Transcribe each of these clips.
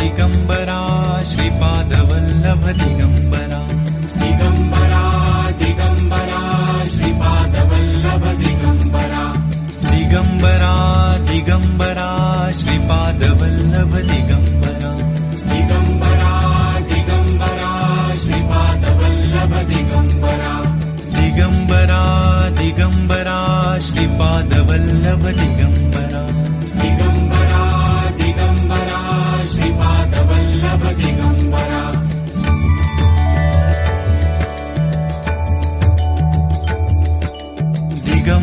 Digambara Shripad Vallabh Digambara Digambara Digambara Shripad Vallabh Digambara Digambara Digambara Shripad Vallabh Digambara Digambara Digambara Shripad Vallabh Digambara Digambara Digambara Shripad Vallabh Digambara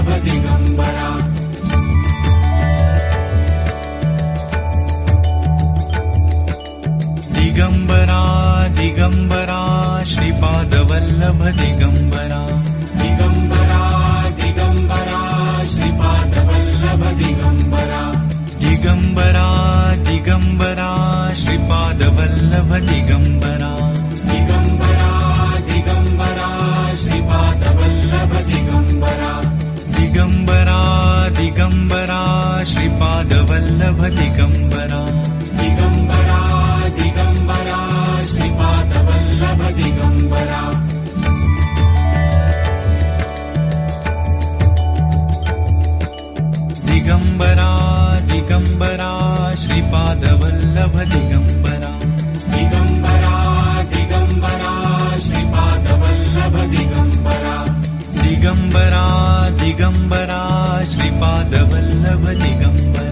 Digambara Digambara Digambara Shripad Vallabh Digambara. Digambara Digambara Shripad Vallabh Digambara. Digambara Digambara Shripad Vallabh Digambara Digambara Shripad Vallabh Digambara Digambara Digambara Shripad Vallabh Digambara Digambara Digambara Shripad Vallabh Digambara Digambara Digambara Shripad Vallabh Digambara Digambara Digambara Shripad Vallabh Digambar